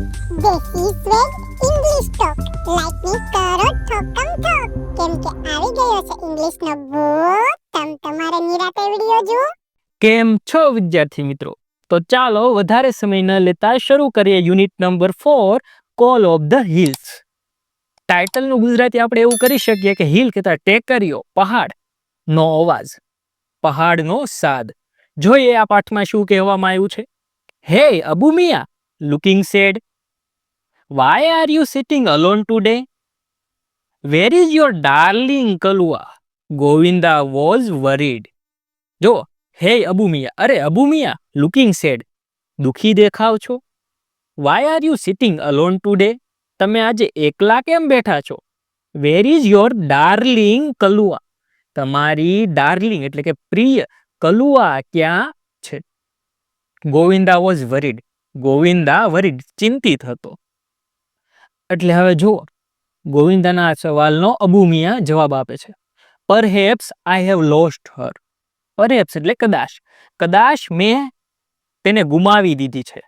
દેશી સ્વેગ English talk લાઈકની કરો ઠોકમ ઠોક કેમ કે આવી ગયો છે ઇંગ્લિશ નો ભૂત તમ તમારા નિરાતે વિડિયો જુઓ. કેમ છો વિદ્યાર્થી મિત્રો? તો ચાલો વધારે સમય ન લેતા શરૂ કરીએ unit number four call of the hills ટાઇટલનું Gujarati આપણે એવું કરી શકીએ કે હિલ કહેતા ટેકરીઓ, પહાડ, નો અવાજ. પહાડનો સાદ. જોઈએ આ પાઠમાં શું કહેવામાં આવ્યું છે. Hey Abu Miya looking sad why are you sitting alone today where is your darling Kalua Govinda was worried જો હે અબુ મિયા અરે અબુ મિયા લુકિંગ સેડ દુખી દેખાવ છો why are you sitting alone today તમે આજે એકલા કેમ બેઠા છો where is your darling Kalua તમારી ડાર્લિંગ એટલે કે પ્રિય કલુઆ ક્યાં છે Govinda was worried Govinda worried ચિંતિત હતો એટલે હવે જુઓ, ગોવિંદાના સવાલનો અબુમિયા જવાબ આપે છે. Perhaps I have lost her perhaps એટલે કદાચ. કદાચ મેં તેને ગુમાવી દીધી છે.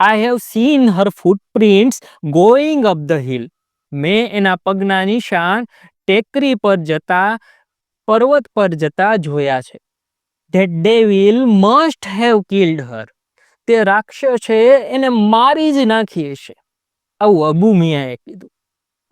I have seen her footprints going up the hill મેં એના પગના નિશાન ટેકરી પર જતા, પર્વત પર જતા જોયા છે. That devil must have killed her તે રાક્ષસે એને મારી જ નાખી હશે. આવું અબુ મિયાએ કીધું.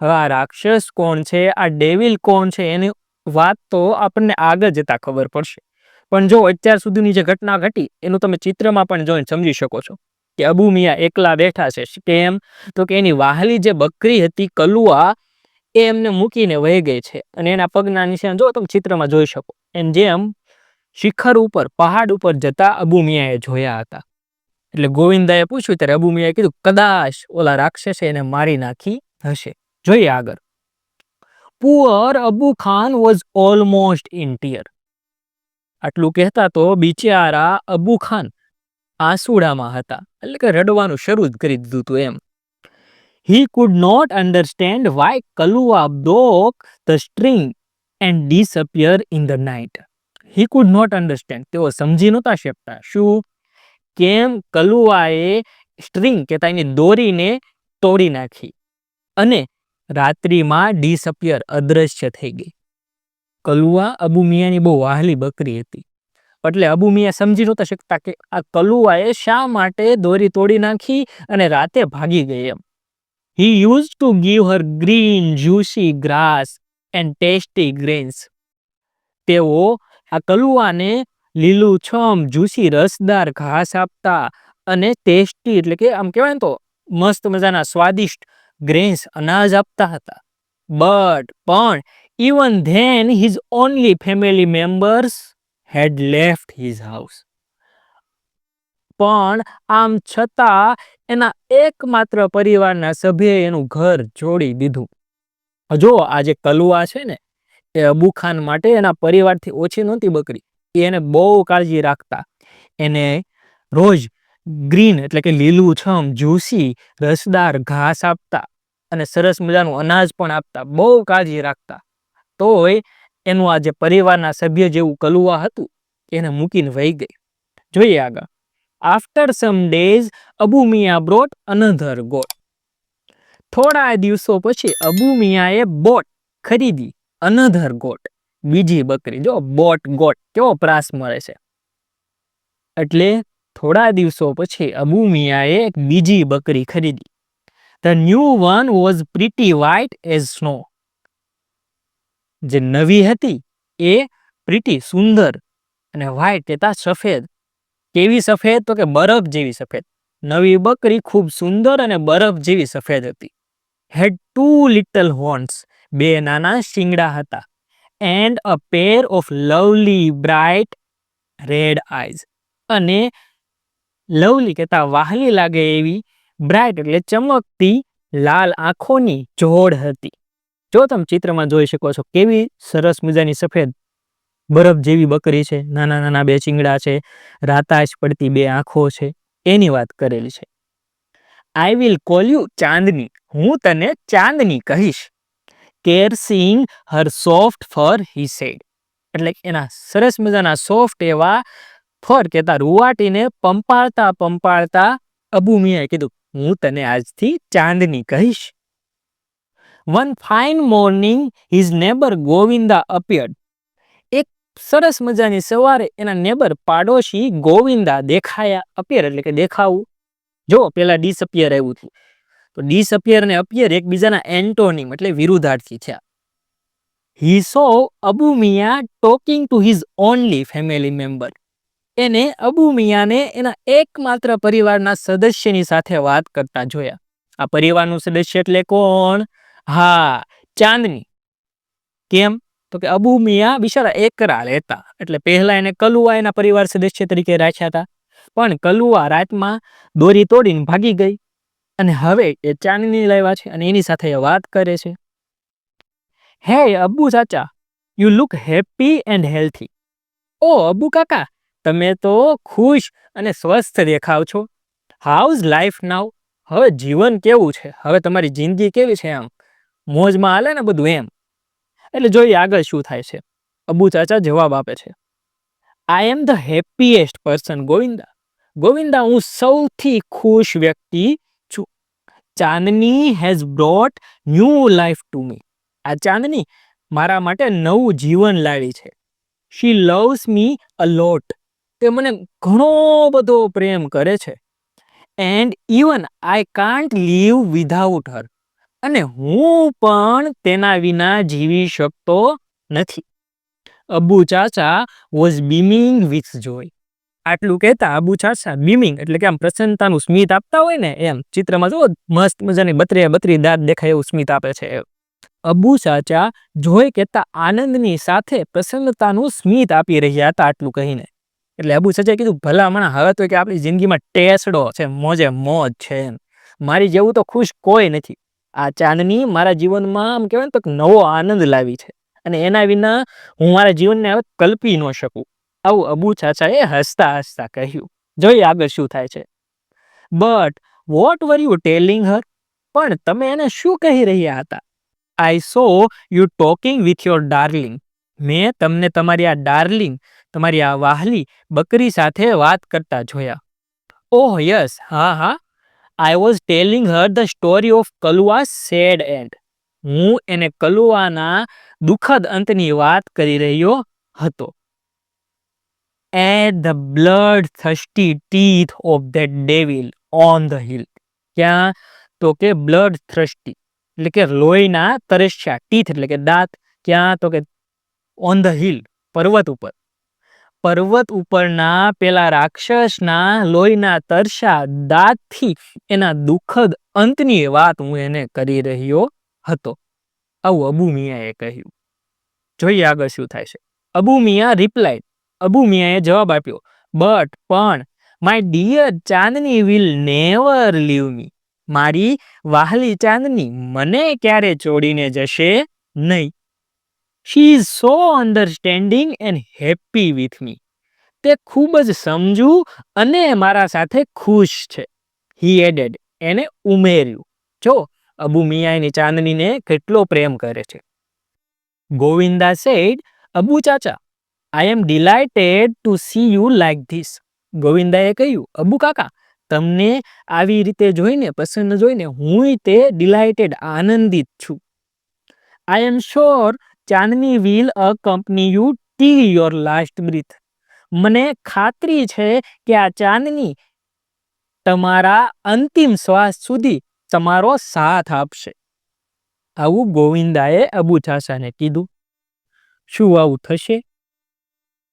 હવે આ રાક્ષસ કોણ છે, આ ડેવિલ કોણ છે, એની વાત તો આપણને આગળ જતા ખબર પડશે. પણ જો અત્યાર સુધીની જે ઘટના ઘટી, એનું તમે ચિત્રમાં પણ જોઈને સમજી શકો છો કે અબુ મિયા એકલા બેઠા છે. કેમ? તો કે એની વાહલી જે બકરી હતી, કલુઆ, એ એમને મૂકીને વહી ગઈ છે. અને એના પગના નિશાન જો તમે ચિત્રમાં જોઈ શકો. એમ જેમ શિખર ઉપર, પહાડ ઉપર જતા અબુ મિયાએ જોયા હતા. એટલે ગોવિંદાએ પૂછ્યું, ત્યારે અબુ મિયાએ કીધું, કદાચ ઓલા રાક્ષસે એને મારી નાખી હશે. જોઈએ આગળ. Poor Abu Khan was almost in tear આટલું કહેતા તો બિચારા અબુ ખાન આંસુડામાં હતા, એટલે કે રડવાનું શરૂ જ કરી દીધું હતું એમ. He could not understand why Kalua broke the string and disappear in the night he could not understand તેઓ સમજી નહોતા શકતા. શું? કેમ કલુઆએ સ્ટ્રિંગ કહેતા એની દોરીને તોડી નાખી અને રાત્રિમાં ડિસઅપિયર અદ્રશ્ય થઈ ગઈ. કલુઆ અબુ મિયાની બહુ વાહલી બકરી હતી. એટલે અબુ મિયા સમજી નહોતા શકતા કે આ કલુઆએ શા માટે દોરી તોડી નાખી અને રાતે ભાગી ગઈ એમ. He use to give her green juicy grass and tasty grains તેઓ આ કલુઆને લીલુંછમ જ્યુસી રસદાર, ઘાસ આપતા અને ટેસ્ટી એટલે કે આમ કહેવાય ને તો મસ્ત મજાના સ્વાદિષ્ટ ગ્રેન્સ અનાજ આપતા હતા. બટ પણ even then his only family members had left his house પણ આમ છતાં એના એકમાત્ર પરિવારના સભ્યએ એનું ઘર છોડી દીધું. જો આ જે કલુઆ છે ને, એ અબુ ખાન માટે એના પરિવારથી ઓછી નહોતી બકરી. એને બહુ કાળજી રાખતા. એને રોજ ગ્રીન એટલે કે લીલુંછમ જ્યુસી, રસદાર ઘાસ આપતા અને સરસ મજાનું અનાજ પણ આપતા. બહુ કાળજી રાખતા. તોય એનું આ જે પરિવારના સભ્ય જેવું કલુઆ હતું, એને મૂકીને વહી ગઈ. જોઈએ આગળ. After some days Abu Miya brought another goat થોડા દિવસો પછી અબુ મિયાએ બોટ ખરીદી અનધર ગોટ બીજી બકરી, જો બોટ ગોટ કેવો પ્રાસ મળે છે. એટલે થોડા દિવસો પછી અબુ મિયાએ એક બીજી બકરી ખરીદી. The new one was pretty white as snow જે નવી હતી એ પ્રીટી સુંદર અને વ્હાઇટ તેતા સફેદ. કેવી સફેદ? તો કે બરફ જેવી સફેદ. નવી બકરી ખૂબ સુંદર અને બરફ જેવી સફેદ હતી. હેડ ટુ લિટલ હોર્ન્સ બે નાના શિંગડા હતા. And a pair of lovely bright red eyes અને લવલી કહેતા વાહલી લાગે એવી બ્રાઇટ એટલે ચમકતી લાલ આંખોની જોડ હતી. જો તમે ચિત્રમાં જોઈ શકો છો કેવી સરસ મજાની સફેદ બરફ જેવી બકરી છે, નાના નાના બે ચીંગડા છે, રાતાશ પડતી બે આંખો છે, એની વાત કરેલી છે. I will call you Chandni, હું તને ચાંદની કહીશ. Caressing her soft fur he said એટલે એના સરસ મજાના સોફ્ટ એવા ફર કહેતા રૂવાટીને પંપાળતા પંપાળતા અબુ મિયાએ કીધું, હું તને આજથી ચાંદની કહીશ. One fine morning his neighbour Govinda appeared એક સરસ મજાની સવારે એના નેબર પાડોશી ગોવિંદા દેખાયા અપિયર એટલે કે દેખાવું. જો, પેલા ડિસઅપિયર આવ્યું હતું. તો ડિસઅપિયર અને અપિયર એકબીજાના એન્ટોનિમ એટલે વિરુદ્ધાર્થી થયા. He saw Abu Miya talking to his only family member એને અબુ મિયાને એના એકમાત્ર પરિવારના સદસ્યની સાથે વાત કરતા જોયા. આ પરિવારનું સદસ્ય એટલે કોણ? હા, ચાંદની. કેમ? તો કે અબુ મિયા બિચારા એકરા રહેતા. એટલે પહેલા એને કલુઆ એના પરિવાર સદસ્ય તરીકે રાખ્યા હતા. પણ કલુઆ રાતમાં દોરી તોડીને ભાગી ગઈ. અને હવે એ ચાંદની લાવ્યા છે અને એની સાથે એ વાત કરે છે. Hey Abbu Chacha you look happy and healthy ઓ અબ્બુ કાકા, તમે તો ખુશ અને સ્વસ્થ દેખાવ છો. હાઉઝ લાઈફ નાવ હવે જીવન કેવું છે? હવે તમારી જિંદગી કેવી છે આમ? મોજમાં હાલે ને બધું એમ? એટલે જોઈએ આગળ શું થાય છે. અબ્બુ ચાચા જવાબ આપે છે. I am the happiest person Govinda. Govinda, હું સૌથી ખુશ વ્યક્તિ Chandni has brought new life to me આ ચાંદની મારા માટે નવું જીવન લાવી છે. શી લવ્સ મી અ લોટ તે મને ઘણો બધો પ્રેમ કરે છે. And even I can't live without her અને હું પણ તેના વિના જીવી શકતો નથી. અબ્બુ ચાચા વોઝ બીમિંગ વિથ જોય આટલું કહેતા અબુ છાછા બીમિંગ એટલે કે આમ પ્રસન્નતાનું સ્મિત આપતા હોય ને એમ. ચિત્રમાં જો મસ્ત મજાની બત્રીએ બત્રી દાંત દેખાય એવું સ્મિત આપે છે અબુ ચાચા જોઈ કહેતા આનંદની સાથે પ્રસન્નતાનું સ્મિત આપી રહ્યા હતા આટલું કહીને. એટલે અબુ ચાચાએ કીધું ભલા મણા હવે તો કે આપણી જિંદગીમાં ટેસડો છે, મોજે મોજ છે એમ. મારી જેવું તો ખુશ કોઈ નથી. આ ચાંદની મારા જીવનમાં આમ કહેવાય ને તો નવો આનંદ લાવી છે. અને એના વિના હું મારા જીવનને હવે કલ્પી ન શકું. આવું અબુ ચાચાએ હસતા હસતા કહ્યું જોઈએ આગળ શું થાય છે. But what were you telling her? પણ તમે એને શું કહી રહ્યા હતા? I saw you talking with your darling. મેં તમને તમારી આ ડાર્લિંગ, તમારી આ વાહલી બકરી સાથે વાત કરતા જોયા. Oh, yes. હા હા. I was telling her the story of Kalua sad end. હું એને કલુઆના દુઃખદ અંતની વાત કરી રહ્યો હતો. At the blood thirsty teeth of that devil on the hill ક્યાં? તો કે બ્લડ થ્રસ્ટી એટલે કે લોહીના તરસ્યા ટીથ એટલે કે દાંત. ક્યાં? તો કે ઓન ધ હિલ પર્વત ઉપર. પર્વત ઉપરના પેલા રાક્ષસના લોહીના તરસા દાંતથી એના દુઃખદ અંતની વાત હું એને કરી રહ્યો હતો. આવું અબુ મિયાએ કહ્યું. જોઈએ આગળ શું થાય છે. અબુ મિયા રિપ્લાય અબુ મિયાએ જવાબ આપ્યો, બટ, પણ my dear Chandni will never leave me મારી વાહલી ચાંદની મને ક્યારે છોડીને જશે નહીં. She is so understanding and happy with me તે ખૂબ જ સમજુ અને મારા સાથે ખુશ છે. હી એડેડ એને ઉમેર્યું. જો, અબુ મિયાની ચાંદનીને કેટલો પ્રેમ કરે છે. Govinda said Abu Chacha I am delighted to see you like this ગોવિંદાએ કહ્યું, અબુ કાકા, તમને આવી રીતે જોઈને, પ્રસન્ન જોઈને હું તે ડિલાઇટેડ આનંદિત છું. I am sure Chandni will accompany you till your last breath મને ખાતરી છે કે આ ચાંદની તમારા અંતિમ શ્વાસ સુધી તમારો સાથ આપશે. આવું ગોવિંદાએ અબુ ચાસાને કીધું. શું આવું થશે?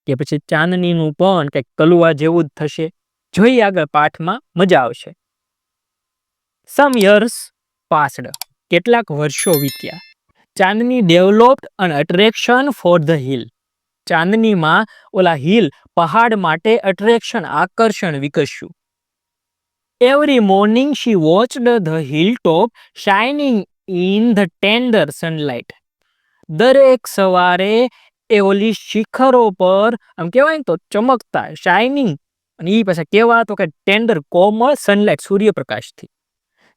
કે પછી ચાંદનીનું પણ કંઈક કલુઆ જેવું જ થશે. જોઈએ આગળ પાઠમાં મજા આવશે. સમ યર્સ પાસ્ડ કેટલાક વર્ષો વીત્યા. Chandni developed an attraction for the hill. ચાંદનીમાં ઓલા હિલ પહાડ માટે અટ્રેક્શન આકર્ષણ વિકસ્યું. Every morning she watched the hill top shining in the tender sunlight. દરેક સવારે એ ઓલી શિખરો પર, આમ કહેવાય ને તો ચમકતા શાઇનિંગ અને એ પાછા કેવા તો કે ટેન્ડર કોમળ સનલાઇટ સૂર્યપ્રકાશથી.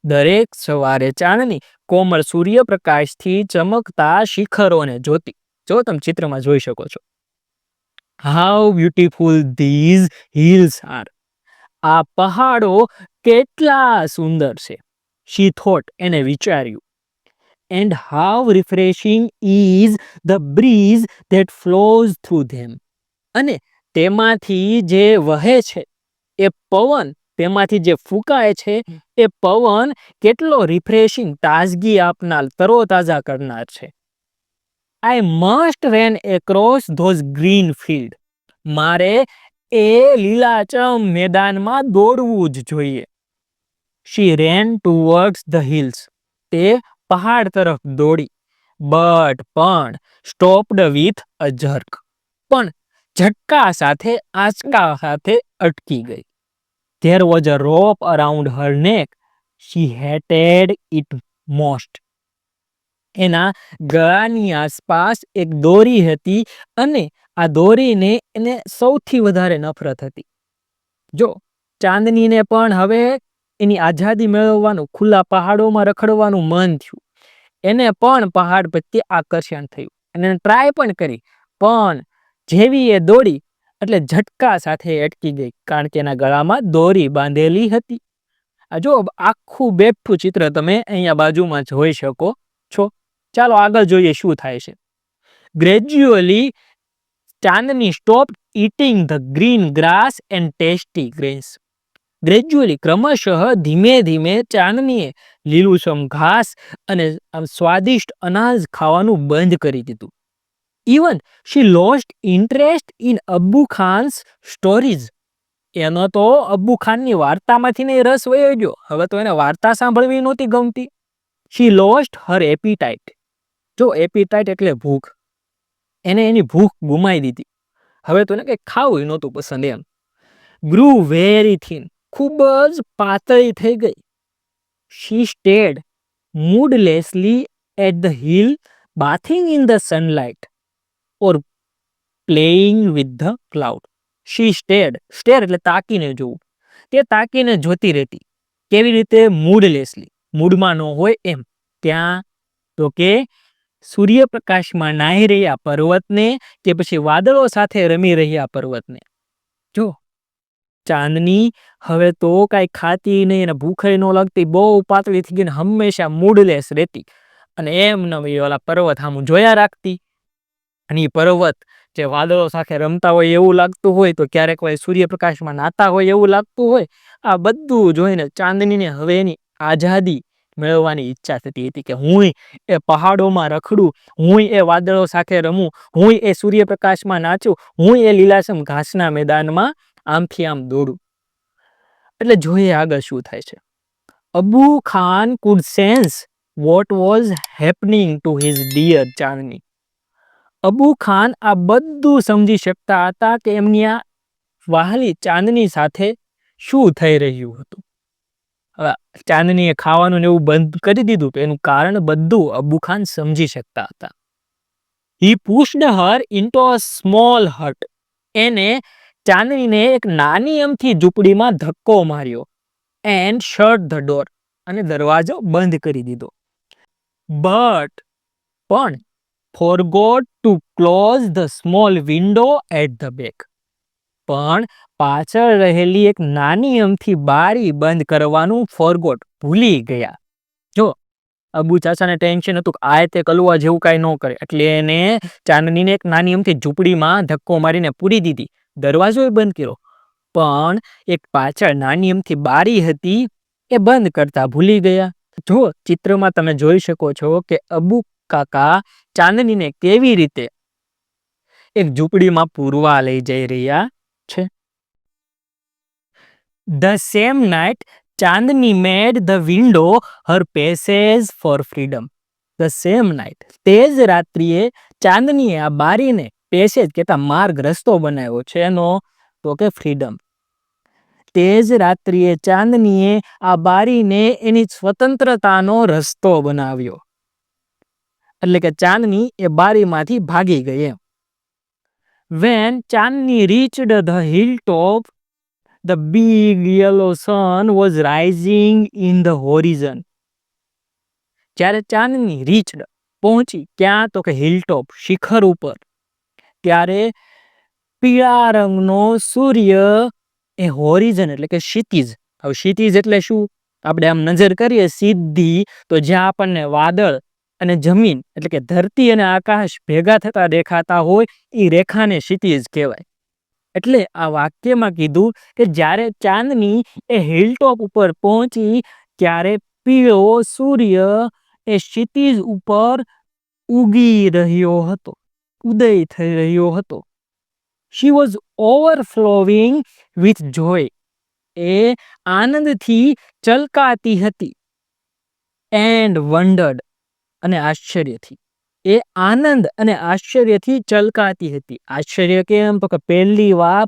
દરેક સવારે ચાંદની કોમળ સૂર્યપ્રકાશથી ચમકતા શિખરોને જોતી. જો તમે ચિત્રમાં જોઈ શકો છો. How beautiful these hills are આ પહાડો કેટલા સુંદર છે. શી થોટ એને વિચાર્યું? And how refreshing is the breeze that flows through them અને તેમાંથી જે વહે છે, એ પવન, તેમાંથી જે ફૂંકાય છે, એ પવન કેટલો રિફ્રેશિંગ તાજગી આપનાર, તરોતાજા કરનાર છે. I must ran across those green field મારે એ લીલાચમ મેદાનમાં દોડવું જ જોઈએ. She ran towards the hills તે પહાડ તરફ દોડી. બટ પણ સ્ટોપ્ડ વિથ અ જર્ક પણ ઝટકા સાથે, આંચકા સાથે અટકી ગઈ. There was a rope around her neck she hated it most એના ગળાની આસપાસ એક દોરી હતી અને આ દોરીને એને સૌથી વધારે નફરત હતી. જો ચાંદનીને પણ હવે એની આઝાદી મેળવવાનું, ખુલ્લા પહાડોમાં રખડવાનું મન થયું. એને પણ પહાડ પ્રત્યે આકર્ષણ થયું. અને ટ્રાય પણ કરી, પણ જેવી એ દોડી, એટલે ઝટકા સાથે અટકી ગઈ, કારણ કે એના ગળામાં દોરી બાંધેલી હતી. આ જો આખું બેઠું ચિત્ર તમે અહીંયા બાજુમાં જોઈ શકો છો. ચાલો આગળ જોઈએ શું થાય છે. Gradually Chandni stop eating the green grass and tasty grains gradually ક્રમશઃ ધીમે ધીમે ચાંદનીએ લીલુંછમ ઘાસ અને આમ સ્વાદિષ્ટ અનાજ ખાવાનું બંધ કરી દીધું. Even she lost interest in Abbu Khan's stories એનો તો અબ્બુ ખાનની વાર્તામાંથી ને રસ વયો ગયો. હવે તો એને વાર્તા સાંભળવી નહોતી ગમતી. શી લોસ્ટ હર એપીટાઇટ જો એપીટાઇટ એટલે ભૂખ. એને એની ભૂખ ગુમાવી દીધી. હવે તો એને કંઈ ખાવું નહોતું પસંદ એમ. ગ્રુ વેરી થીન ખૂબ જ પાતળી થઈ ગઈ. She stayed moodlessly at the hill bathing in the sunlight or playing with the cloud she stayed stare એટલે તાકીને જોવું. તે તાકીને જોતી રહેતી. કેવી રીતે મૂડલેસલી મૂડમાં ન હોય એમ. ત્યાં તો કે સૂર્યપ્રકાશમાં નાહી રહ્યા પર્વતને કે પછી વાદળો સાથે રમી રહ્યા પર્વતને. જો ચાંદની, હવે તો કાંઈ ખાતી નહીં અને ભૂખે ન લાગતી, બહુ પાતળી થઈ ગઈ હંમેશા મૂડલેસ રહેતી. અને એમ નવી ઓલા પર્વત આમ જોયા રાખતી. અને એ પર્વત જે વાદળો સાથે રમતા હોય એવું લાગતું હોય, તો ક્યારેક હોય સૂર્યપ્રકાશમાં નાતા હોય એવું લાગતું હોય, આ બધું જોઈને ચાંદનીને હવે એની આઝાદી મેળવવાની ઈચ્છા થતી હતી કે હું એ પહાડોમાં રખડું, હું એ વાદળો સાથે રમું, હું એ સૂર્યપ્રકાશમાં નાચું, હું એ લીલાસમ ઘાસના મેદાનમાં આમથી આમ દોડું. એટલે જોઈએ આગળ શું થાય છે. Abu Khan could sense what was happening to his dear Chandni Abu Khan આ બધું સમજી શકતા હતા કે એમની આ વાહલી ચાંદની સાથે શું થઈ રહ્યું હતું. હવે ચાંદનીએ ખાવાનું એવું બંધ કરી દીધું તો એનું કારણ બધું અબુ ખાન સમજી શકતા હતા. He pushed her into a small hut એને ચાંદનીને એક નાની અમથી ઝૂંપડીમાં ધક્કો માર્યો એન્ડ શટ ધ ડોર અને દરવાજો બંધ કરી દીધો. બટ પણ forgot to close the small window at the back પણ પાછળ રહેલી એક નાની અમથી બારી બંધ કરવાનું ફોરગોટ ભૂલી ગયા. જો, અબુ ચાચાને ટેન્શન હતું કે આ તે કલવા જેવું કાંઈ ન કરે. એટલે એને ચાંદનીને એક નાની અમથી ઝૂંપડીમાં ધક્કો મારીને પૂરી દીધી. દરવાજો એ બંધ કર્યો. પણ એક પાછળ નાની અમથી બારી હતી એ બંધ કરતા ભૂલી ગયા. જો ચિત્રમાં તમે જોઈ શકો છો કે અબુ કાકા ચાંદનીને કેવી રીતે એક ઝૂંપડીમાં પૂરવા લઈ જઈ રહ્યા છે. The same night Chandni made the window her passage for freedom the same night તે જ રાત્રિએ ચાંદનીએ આ બારીને પેસેજ કહેતા માર્ગ રસ્તો બનાવ્યો છે એનો તો કે ફ્રીડમ. તે જ રાત્રિએ ચાંદનીએ આ બારીને એની સ્વતંત્રતાનો રસ્તો બનાવ્યો. એટલે કે ચાંદની એ બારીમાંથી ભાગી ગઈ એમ. When Chandni reached the hill top the big yellow sun was rising in the horizon જ્યારે ચાંદની રીચડ પહોંચી, ક્યાં? તો કે હિલ ટોપ શિખર ઉપર. ત્યારે પીળા રંગનો સૂર્ય એ હોરિઝન એટલે કે ક્ષિતિજ. હવે ક્ષિતિજ એટલે શું? આપણે આમ નજર કરીએ સીધી, તો જ્યાં આપણને વાદળ અને જમીન એટલે કે ધરતી અને આકાશ ભેગા થતા દેખાતા હોય, એ રેખાને ક્ષિતિજ કહેવાય. એટલે આ વાક્યમાં કીધું કે જ્યારે ચાંદની એ હિલટોપ ઉપર પહોંચી, ત્યારે પીળો સૂર્ય એ ક્ષિતિજ ઉપર ઉગી રહ્યો હતો. ઉદય થઈ રહ્યો હતો. શી વોઝ ઓવરફ્લોવિંગ વિથ જોય એ આનંદથી ચલકાતી હતી એન્ડ વન્ડર્ડ અને આશ્ચર્યથી. એ આનંદ અને આશ્ચર્યથી ચલકાતી હતી. આશ્ચર્ય કેમ? તો કે પહેલી વાર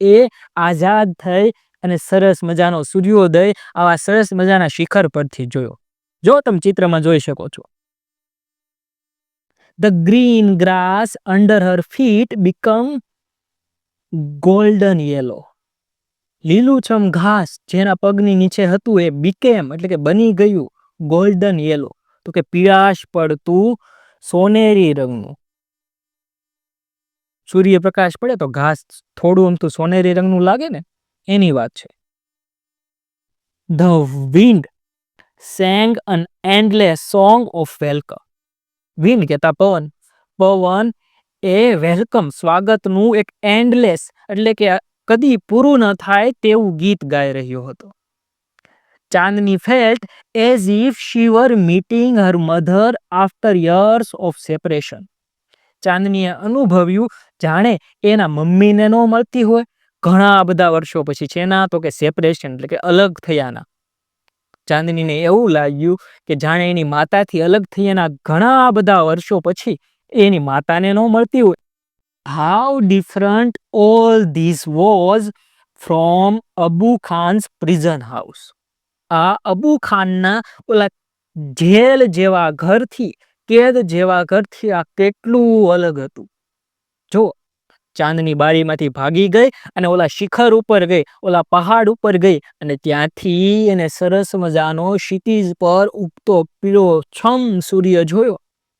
એ આઝાદ થઈ અને સરસ મજાનો સૂર્યોદય આવા સરસ મજાના શિખર પરથી જોયો. જો તમે ચિત્રમાં જોઈ શકો છો. The green grass under her feet become golden yellow લીલુંછમ ઘાસ જેના પગની નીચે હતું એ બીકેમ, એટલે કે બની ગયું ગોલ્ડન યેલો તો કે પીળાશ પડતું સોનેરી રંગનું. સૂર્યપ્રકાશ પડે તો ઘાસ થોડું આમ તો સોનેરી રંગનું લાગે ને, એની વાત છે. The wind sang an endless song of welcome wind કહેતા પવન. પવન એ વેલકમ, સ્વાગતનું એક એન્ડલેસ એટલે કે કદી પૂરું ન થાય તેવું ગીત ગાઈ રહ્યો હતો. Chandni felt as if she meeting her mother after years of separation ચાંદનીએ અનુભવ્યું, જાણે એના મમ્મીને ન મળતી હોય. ઘણા બધા વર્ષો પછી છે ના તો કે સેપરેશન એટલે કે અલગ થયાના. ચાંદનીને એવું લાગ્યું કે જાણે એની માતાથી અલગ થઈ એના ઘણા બધા વર્ષો પછી એની માતાને ન મળતી હોય. How different all this was from Abu Khan's prison house આ અબુ ખાનના ઓલા જેલ જેવા ઘરથી, કેદ જેવા ઘરથી આ કેટલું અલગ હતું. જો ચાંદની બારીમાંથી ભાગી ગઈ અને ઓલા શિખર ઉપર ગઈ, ઓલા પહાડ ઉપર ગઈ અને ત્યાંથી એને સરસ મજાનો ક્ષિતિજ પર ઉગતો પીળો છમ સૂર્ય જોયો.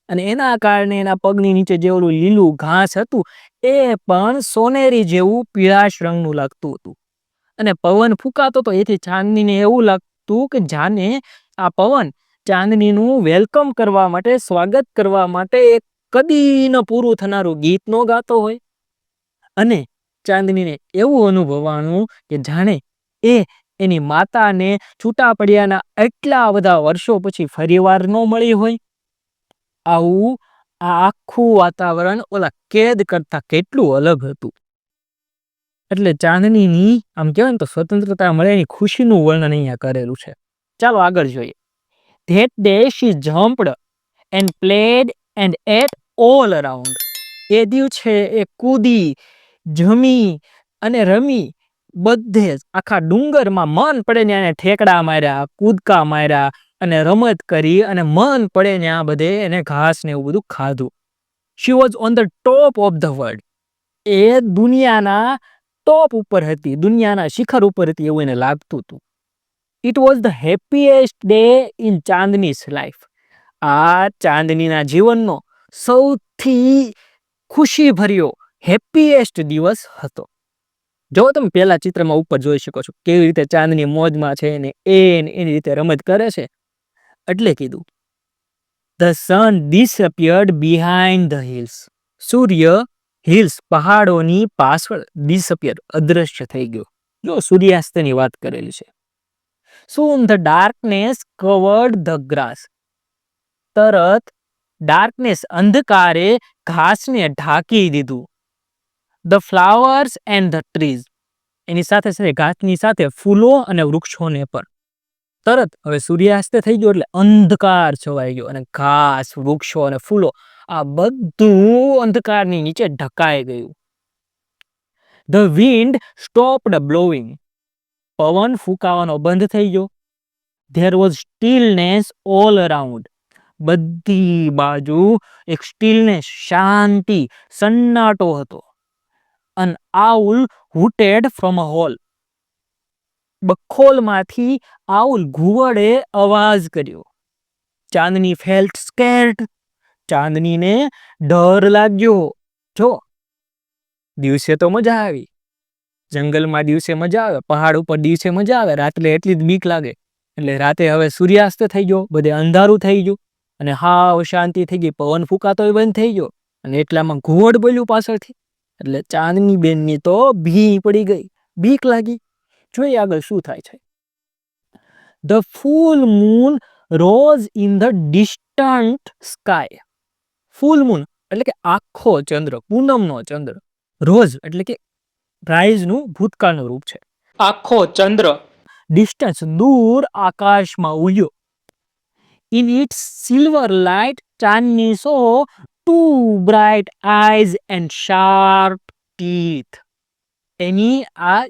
અને એના કારણે એના પગની નીચે જે ઓલું લીલું ઘાસ હતું, એ પણ સોનેરી જેવું પીળાશ રંગનું લાગતું હતું. અને પવન ફૂંકાતો તો એથી ચાંદનીને એવું લાગતું કે જાને આ પવન ચાંદનીનું વેલકમ કરવા માટે, સ્વાગત કરવા માટે એક કદી ન પૂરું થનારું ગીત ન ગાતો હોય. અને ચાંદનીને એવું અનુભવવાનું કે જાણે એ એની માતાને છૂટા પડ્યાના એટલા બધા વર્ષો પછી ફરીવાર ન મળી હોય. આવું આ આખું વાતાવરણ ઓલા કેદ કરતા કેટલું અલગ હતું. એટલે ચાંદનીની, આમ કહેવાય ને તો સ્વતંત્રતા મળે એની ખુશીનું વર્ણન અહીંયા કરેલું છે. ચાલો આગળ જોઈએ. That day she jumped and played and at all around એ દિવસે એ કૂદી જમી અને રમી બધે જ આખા ડુંગરમાં મન પડે ને એને ઠેકડા માર્યા, કૂદકા માર્યા અને રમત કરી અને મન પડે ને આ બધે એને ઘાસ ને એવું બધું ખાધું. She was on the top of the world એ દુનિયાના ટોપ ઉપર હતી, દુનિયાના શિખર ઉપર હતી એવું એને લાગતું હતું. It was the happiest day in Chandni's life આ ચાંદનીના જીવનનો સૌથી ખુશી ભર્યો હેપીએસ્ટ દિવસ હતો. જો તમે પેલા ચિત્રમાં ઉપર જોઈ શકો છો કેવી રીતે ચાંદની મોજમાં છે ને એ ને એની રીતે રમત કરે છે. એટલે કીધું the sun disappeared behind the hills Surya hills પહાડોની પાછળ ડિસઅપિયર અદ્રશ્ય થઈ ગયો. જો સૂર્યાસ્તની વાત કરેલી છે. Soon the darkness covered the grass તરત ડાર્કનેસ અંધકારે ઘાસને ઢાંકી દીધું. The flowers and the trees. એની સાથે સાથે ઘાસની સાથે ફૂલો અને વૃક્ષોને પણ. તરત હવે સૂર્યાસ્ત થઈ ગયો એટલે અંધકાર છવાઈ ગયો અને ઘાસ, વૃક્ષો અને ફૂલો આ બધું અંધકારની નીચે ઢકાઈ ગયું. ધ વિન્ડ સ્ટોપ્ડ બ્લોવિંગ પવન ફૂંકાવાનો બંધ થઈ ગયો. There was stillness all around. બધી બાજુ એક સ્ટીલનેસ, શાંતિ, સન્નાટો હતો. An owl hooted from a hole બખોલમાંથી owl ઘુવડે અવાજ કર્યો. ચાંદની ફેલ્ટ સ્કેર્ટ ચાંદનીને ડર લાગ્યો. જો, દિવસે તો મજા આવી. જંગલમાં દિવસે મજા આવે, પહાડ ઉપર દિવસે મજા આવે, રાત્રે એટલી જ બીક લાગે. એટલે રાતે હવે સૂર્યાસ્ત થઈ ગયો, બધે અંધારું થઈ ગયું. અને હાવ શાંતિ થઈ ગઈ, પવન ફૂંકાતો બંધ થઈ ગયો. અને એટલામાં ઘુવડ બોલ્યું પાછળથી. એટલે ચાંદની બેનની તો ભી પડી ગઈ. બીક લાગી. જોઈએ આગળ શું થાય છે. The full moon rose in the distant sky full moon એટલે કે આખો ચંદ્ર પૂનમનો ચંદ્ર. રોઝ એટલે કે રાઈઝનું ભૂતકાળનું રૂપ છે. આખો ચંદ્ર. ડિસ્ટન્સ દૂર આકાશમાં ઉડ્યો. In its silver light Chandni saw two bright eyes and sharp teeth એની આ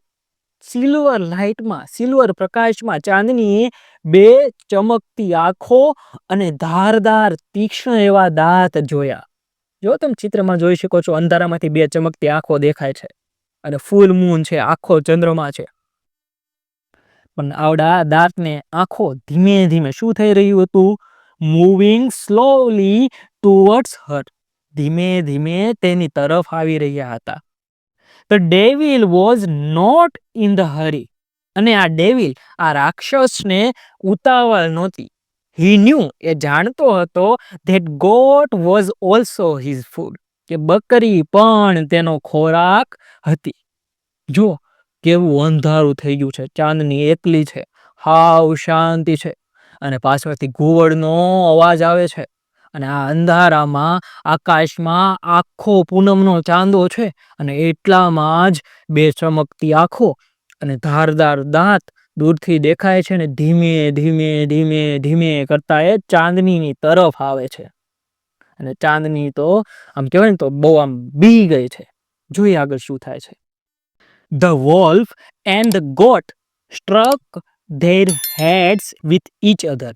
સિલ્વર લાઇટમાં સિલ્વર પ્રકાશમાં ચાંદની બે ચમકતી આંખો અને ધારદાર તીક્ષ્ણ એવા દાંત જોયા. જો તમે ચિત્રમાં જોઈ શકો છો, અંધારામાંથી બે ચમકતી આંખો દેખાય છે અને ફૂલ મૂન છે, આખો ચંદ્રમા છે. પણ આવડા દાંતને આંખો ધીમે ધીમે શું થઈ રહ્યું હતું? મૂવિંગ સ્લોલી ટુવર્ડ્સ હર ધીમે ધીમે તેની તરફ આવી રહ્યા હતા. The devil was not in the hurry અને આ ડેવિલ આ રાક્ષસને ઉતાવળ નહોતી. હી ન્યૂ એ જાણતો હતો that goat was also his food કે બકરી પણ તેનો ખોરાક હતી. જો, કેવું અંધારું થઈ ગયું છે. ચાંદની એકલી છે. હાવ શાંતિ છે. અને પાછળથી ઘુવડનો અવાજ આવે છે. અને આ અંધારામાં, આકાશમાં આખો પૂનમનો ચાંદો છે અને એટલામાં જ બે ચમકતી આંખો અને ધારદાર દાંત દૂરથી દેખાય છે ને ધીમે ધીમે ધીમે ધીમે કરતા એ ચાંદનીની તરફ આવે છે. અને ચાંદની તો, આમ કહેવાય ને તો બહુ આમ બી ગઈ છે. જોઈએ આગળ શું થાય છે. The wolf and the goat struck their heads with each other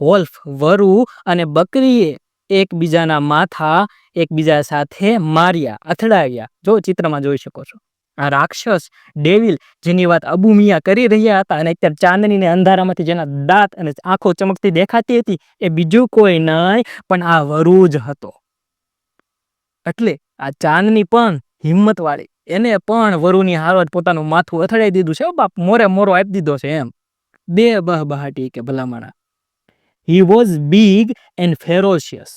wolf વરુ અને બકરીએ એકબીજાના માથા એકબીજા સાથે માર્યા, અથડાવ્યા. જો ચિત્રમાં જોઈ શકો છો. આ રાક્ષસ ડેવિલ જેની વાત અબુ મિયા કરી રહ્યા હતા અને અત્યારે ચાંદનીને અંધારામાંથી જેના દાંત અને આંખો ચમકતી દેખાતી હતી, એ બીજું કોઈ નહીં, પણ આ વરુ જ હતો. એટલે આ ચાંદની પણ હિંમત વાળી એને પણ વરુની હારવત પોતાનું માથું અથડાઈ દીધું છે. બાપ, મોરે મોરો આપી દીધો છે એમ. બે બહ બહાટી કે ભલામણા. He was big and ferocious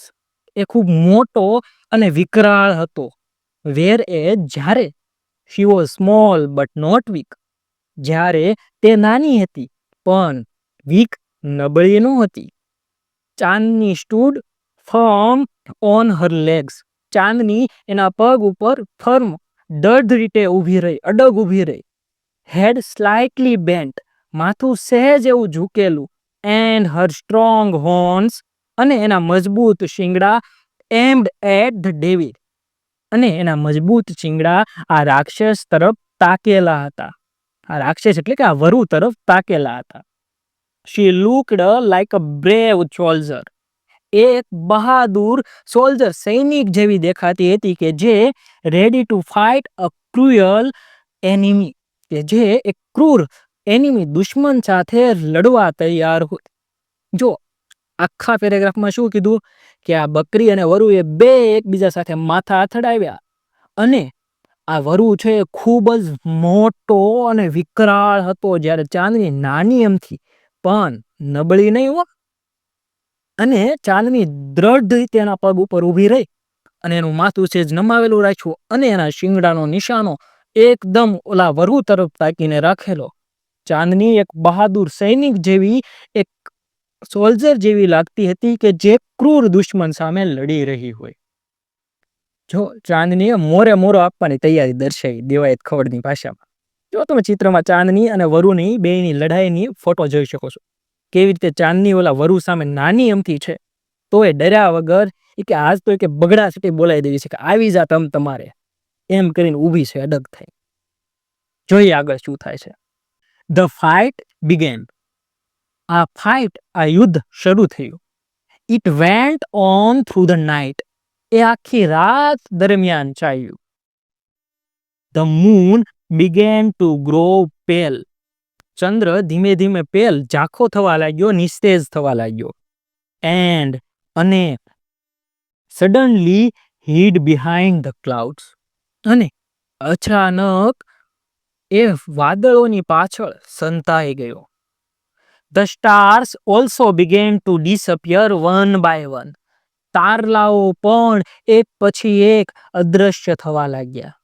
એ ખૂબ મોટો અને વિકરાળ હતો. વેર એ, જ્યારે? She was small but not weak જ્યારે તે નાની હતી, પણ વીક નબળી ન હતી Chandni stood firm on her legs Chandni એના પગ ઉપર ફર્મ દઢ રીતે ઊભી રહી, અડગ ઊભી રહી. હેડ સ્લાઇટલી બેન્ટ માથું સહેજ એવું ઝૂકેલું. એન્ડ હર સ્ટ્રોંગ હોર્ન્સ અને એના મજબૂત શિંગડા એમ્ડ એટ ધ ડેવિડ અને એના મજબૂત શિંગડા આ રાક્ષસ તરફ તાકેલા હતા. આ રાક્ષસ એટલે કે આ વરુ તરફ તાકેલા હતા. She looked like a brave soldier એક બહાદુર સોલ્જર સૈનિક જેવી દેખાતી હતી કે જે ready to fight a cruel enemy કે જે એક ક્રૂર એનિમી દુશ્મન સાથે લડવા તૈયાર હોય. જો આખા પેરેગ્રાફમાં શું કીધું? કે આ બકરી અને વરુએ બે એકબીજા સાથે માથા અથડાવ્યા અને આ વરુ છે એ ખૂબ જ મોટો અને વિકરાળ હતો જ્યારે ચાંદની નાની એમથી પણ નબળી નહીં હો. અને ચાંદની દ્રઢ રીતે એના પગ ઉપર ઊભી રહી અને એનું માથું છે જ નમાવેલું રાખ્યું અને એના શિંગડાનો નિશાનો એકદમ ઓલા વરુ તરફ તાકીને રાખેલો. ચાંદની એક બહાદુર સૈનિક જેવી, એક સોલ્જર જેવી લાગતી હતી કે જે ક્રૂર દુશ્મન સામે લડી રહી હોય. જો ચાંદનીએ મોરે મોરો આપવાની તૈયારી દર્શાવી દેવાયત ખવડની ભાષામાં. જો તમે ચિત્રમાં ચાંદની અને વરુની બેયની લડાઈની ફોટો જોઈ શકો છો. કેવી રીતે ચાંદની ઓલા વરુ સામે નાની અમથી છે તો એ ડર્યા વગર એ કે આજ તો કે બગડા છટી બોલાવી દેવી છે કે આવી જા તમ તમારે. એમ કરીને ઊભી છે, અડગ થઈ. જોઈએ આગળ શું થાય છે. ધ ફાઇટ બિગેન આ ફાઇટ આ યુદ્ધ શરૂ થયું. It went on through the night એ આખી રાત દરમિયાન ચાલ્યું. The moon began to grow pale ચંદ્ર ધીમે ધીમે પેલ ઝાંખો થવા લાગ્યો, નિસ્તેજ થવા લાગ્યો. એન્ડ અને suddenly hid behind the clouds અને અચાનક એ વાદળોની પાછળ સંતાઈ ગયો. The stars also began to disappear one by one તારલાઓ પણ એક પછી એક અદ્રશ્ય થવા લાગ્યા.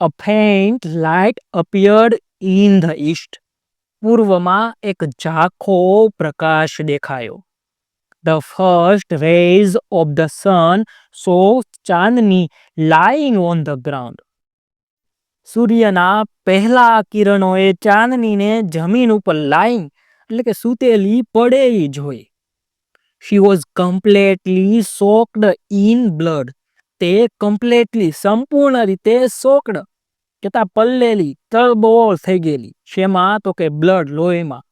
A faint light appeared in the east પૂર્વમાં એક ઝાંખો પ્રકાશ દેખાયો. The first rays of the sun saw Chandni lying on the ground સૂર્યના પહેલા કિરણોએ ચાંદનીને જમીન ઉપર લાઈંગ એટલે કે સૂતેલી, પડેલી જોઈ. She was completely soaked in blood તે કમ્પ્લેટલી સંપૂર્ણ રીતે સોક્ડ કેતા પલ્લેલી, તરબોળ થઈ ગયેલી. શેમાં? તો કે બ્લડ, લોહીમાં.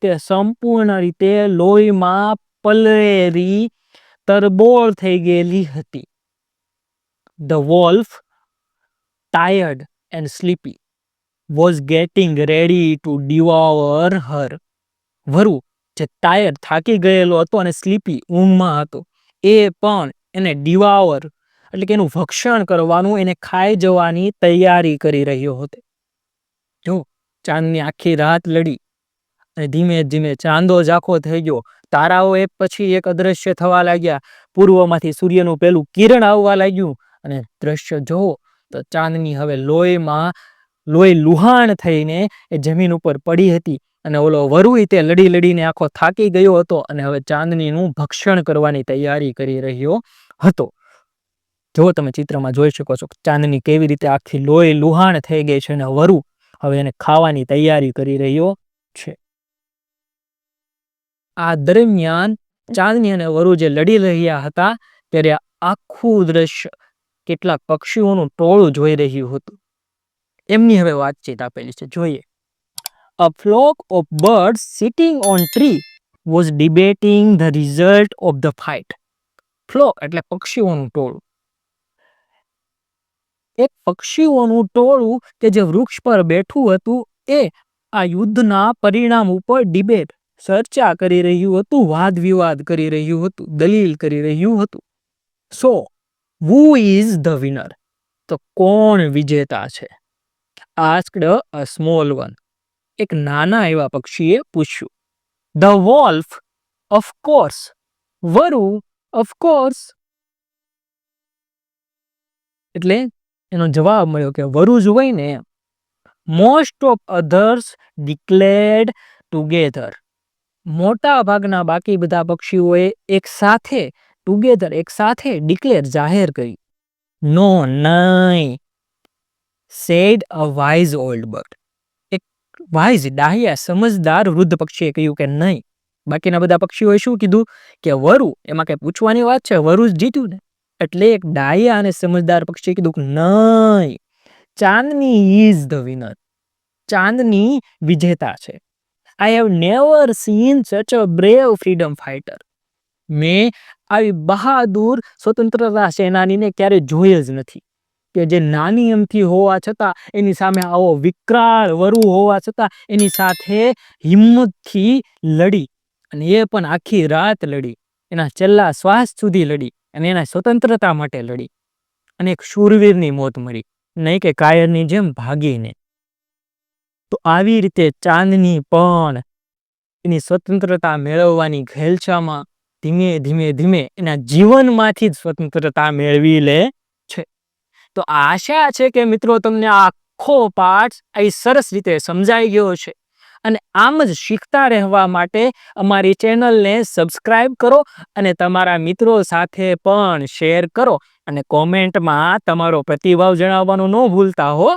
તે સંપૂર્ણ રીતે લોહીમાં પલળેલી તરબોળ થઈ ગયેલી હતી. The wolf, tired and sleepy, was getting ready to devour her. વરુ, જે ટાયર થાકી ગયેલો હતો અને સ્લીપી ઊંઘમાં હતો. એ પણ એને ડિવાવર એટલે કે એનું ભક્ષણ કરવાનું, એને ખાઈ જવાની તૈયારી કરી રહ્યો હતો. જો ચાંદની આખી રાત લડી અને ધીમે ધીમે ચાંદો ઝાંખો થઈ ગયો, તારાઓ એક પછી એક અદ્રશ્ય થવા લાગ્યા. પૂર્વમાંથી સૂર્યનું પેલું કિરણ આવવા લાગ્યું અને દ્રશ્ય જોવો તો ચાંદની હવે લોહીમાં, લોહી લુહાણ થઈને એ જમીન ઉપર પડી હતી અને ઓલો વરુઈ તે લડી લડીને આખો થાકી ગયો હતો અને હવે ચાંદનીનું ભક્ષણ કરવાની તૈયારી કરી રહ્યો હતો. જો તમે ચિત્રમાં જોઈ શકો છો ચાંદની કેવી રીતે આખી લોહી લુહાણ થઈ ગઈ છે અને વરુ હવે એને ખાવાની તૈયારી કરી રહ્યો છે. આ દરમિયાન ચાંદની અને વરુ જે લડી રહ્યા હતા ત્યારે આખું દ્રશ્ય કેટલાક પક્ષીઓનું ટોળું જોઈ રહ્યું હતું. એમની હવે વાતચીત આપેલી છે. જોઈએ. A flock of bird sitting on tree was debating the result of the fight flock એટલે પક્ષીઓનું ટોળું. એક પક્ષીઓનું ટોળું કે જે વૃક્ષ પર બેઠું હતું એ આ યુદ્ધના પરિણામ ઉપર ડિબેટ, ચર્ચા કરી રહ્યું હતું, વાદ વિવાદ કરી રહ્યું હતું, દલીલ કરી રહ્યું હતું. So who is the winner તો કોણ વિજેતા છે? આસ્કડ અ સ્મોલ વન એક નાના એવા પક્ષીએ પૂછ્યું. ધ વોલ્ફ ઓફકોર્સ વરુ ઓફકોર્સ એટલે એનો જવાબ મળ્યો કે વરુ જ હોય ને most of others declared together મોટા ભાગના બાકી બધા પક્ષીઓએ એક સાથે ટુગેધર એક સાથે ડિક્લેર જાહેર કરી નો નહીં said a wise old bird એક વાઇઝ ડાહ્યા, સમજદાર, વૃદ્ધ પક્ષીએ કહ્યું કે નહીં. બાકીના બધા પક્ષીઓએ શું કીધું? કે વરુ, એમાં કંઈ પૂછવાની વાત છે? વરુ જ જીત્યું ને. એટલે એક ડાયા અને સમજદાર પક્ષીએ કીધું નહીં, Chandni is the winner Chandni વિજેતા છે. આઈ હેવ નેવર સીન સચ અ બ્રેવ ફ્રીડમ ફાઇટર મેં આવી બહાદુર સ્વતંત્રતા સેનાનીને ક્યારે જોઈ જ નથી. કે જે નાની એમથી હોવા છતાં એની સામે આવો વિકરાળ વરુ હોવા છતાં એની સાથે હિંમતથી લડી અને એ પણ આખી રાત લડી. એના છેલ્લા શ્વાસ સુધી લડી. અને એના સ્વતંત્રતા માટે લડી અને એક શૂરવીરની મોત મરી. નહીં કે કાયરની જેમ ભાગીને. તો આવી રીતે ચાંદની પણ એની સ્વતંત્રતા મેળવવાની ઘેલછામાં ધીમે ધીમે ધીમે એના જીવનમાંથી જ સ્વતંત્રતા મેળવી લે છે. તો આશા છે કે મિત્રો તમને આખો પાઠ અહીં સરસ રીતે સમજાઈ ગયો છે અને આમ જ શીખતા રહેવા માટે અમારી ચેનલને સબસ્ક્રાઈબ કરો અને તમારા મિત્રો સાથે પણ શેર કરો અને કોમેન્ટમાં તમારો પ્રતિભાવ જણાવવાનું ન ભૂલતા હો.